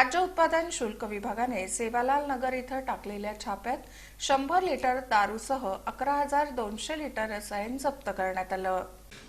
राज्य उत्पादन शुल्क विभागाने सेवालाल नगर इथं टाकलेल्या छाप्यात शंभर लिटर दारूसह अकरा हजार दोनशे लिटर रसायन जप्त करण्यात आलं.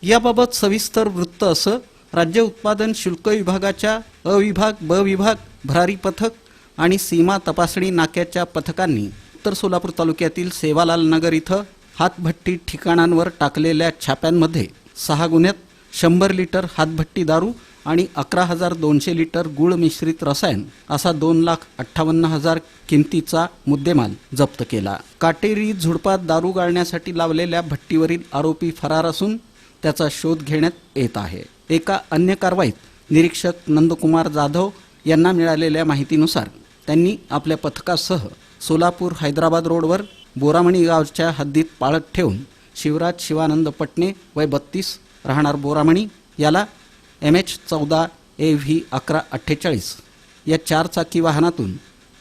याबाबत सविस्तर वृत्त असं राज्य उत्पादन शुल्क विभागाच्या अ विभाग ब विभाग भरारी पथक आणि सीमा तपासणी नाक्याच्या पथकांनी उत्तर सोलापूर तालुक्यातील सेवालाल नगर इथं हातभट्टी ठिकाणांवर टाकलेल्या छाप्यांमध्ये सहा गुन्ह्यात शंभर लिटर हातभट्टी दारू आणि अकरा हजार दोनशे लिटर गुळ मिश्रित रसायन असा दोन लाख अठ्ठावन्न हजार किमतीचा मुद्देमाल जप्त केला. काटेरी झुडपात दारू गाळण्यासाठी लावलेल्या भट्टीवरील आरोपी फरार असून त्याचा शोध घेण्यात येत आहे. एका अन्य कारवाईत निरीक्षक नंदकुमार जाधव यांना मिळालेल्या माहितीनुसार त्यांनी आपल्या पथकासह सोलापूर हैदराबाद रोडवर बोरामणी गावच्या हद्दीत पाळत ठेवून शिवराज शिवानंद पटणे वय बत्तीस राहणार बोरामणी याला एम एच चौदा ए व्ही अकरा अठ्ठेचाळीस. या चारचाकी वाहनातून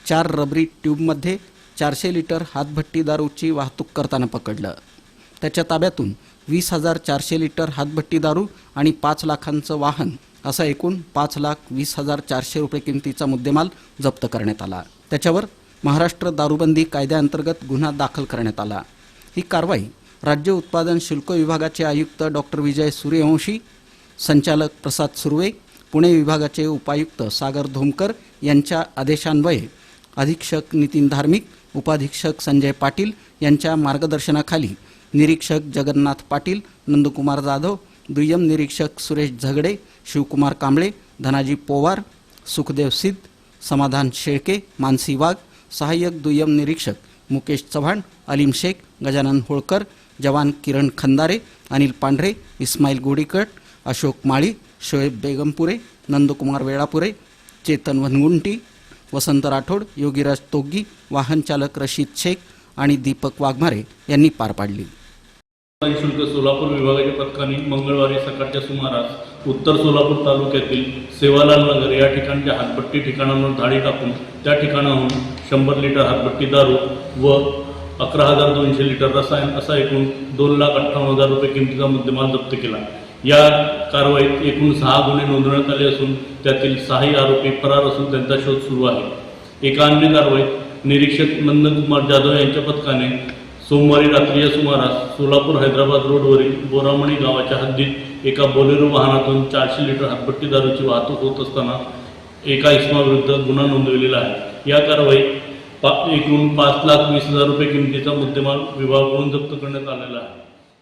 चार रबरी ट्यूबमध्ये चारशे लिटर हातभट्टी दारूची वाहतूक करताना पकडलं. त्याच्या ताब्यातून वीस हजार चारशे लिटर हातभट्टी दारू आणि पाच लाखांचं वाहन असा एकूण पाच लाख वीस हजार चारशे रुपये किमतीचा मुद्देमाल जप्त करण्यात आला. त्याच्यावर महाराष्ट्र दारूबंदी कायद्याअंतर्गत गुन्हा दाखल करण्यात आला. ही कारवाई राज्य उत्पादन शुल्क विभागाचे आयुक्त डॉक्टर विजय सूर्यवंशी संचालक प्रसाद सुर्वे पुणे विभागाचे उपायुक्त सागर धोमकर यांच्या आदेशान्वये अधीक्षक नितीन धार्मिक उपाधीक्षक संजय पाटील यांच्या मार्गदर्शनाखाली निरीक्षक जगन्नाथ पाटील नंदकुमार जाधव दुय्यम निरीक्षक सुरेश झगडे शिवकुमार कांबळे धनाजी पोवार सुखदेव सिद्ध समाधान शेळके मानसी वाघ सहाय्यक दुय्यम निरीक्षक मुकेश चव्हाण अलीम शेख गजानन होळकर जवान किरण खंदारे अनिल पांढरे इस्माईल गोडीकट अशोक माळी शोएब बेगमपुरे नंदकुमार वेळापुरे चेतन वनगुंटी वसंत राठोड योगीराज तोग्गी वाहन चालक रशीद शेख आणि दीपक वाघमारे यांनी पार पाडली. शुल्क सोलापूर विभागाच्या पथकाने मंगळवारी सकाळच्या सुमारास उत्तर सोलापूर तालुक्यातील सेवालाल नगर या ठिकाणच्या हातभट्टी ठिकाणांवर धाडी टाकून त्या ठिकाणाहून शंभर लिटर हातभट्टी दारू व अकरा हजार दोनशे लिटर रसायन असा एकूण दोन लाख अठ्ठावन्न हजार रुपये किमतीचा मुद्देमाल जप्त केला. या कारवाईत एकूण सहा गुन्हे नोंदवण्यात आले असून त्यातील सहाही आरोपी फरार असून त्यांचा शोध सुरू आहे. एका अन्य कारवाईत निरीक्षक नंदकुमार जाधव यांच्या पथकाने सोमवारी रात्री या सुमारास सोलापूर हैदराबाद रोडवरील बोरामणी गावाच्या हद्दीत एका बोलेरो वाहनातून चारशे लिटर हातपट्टी दारूची वाहतूक होत असताना एका इसमाविरुद्ध गुन्हा नोंदवलेला आहे. या कारवाईत पा एकूण पाच लाख वीस हजार रुपये किमतीचा मुद्देमाल विभागाकडून जप्त करण्यात आलेला आहे.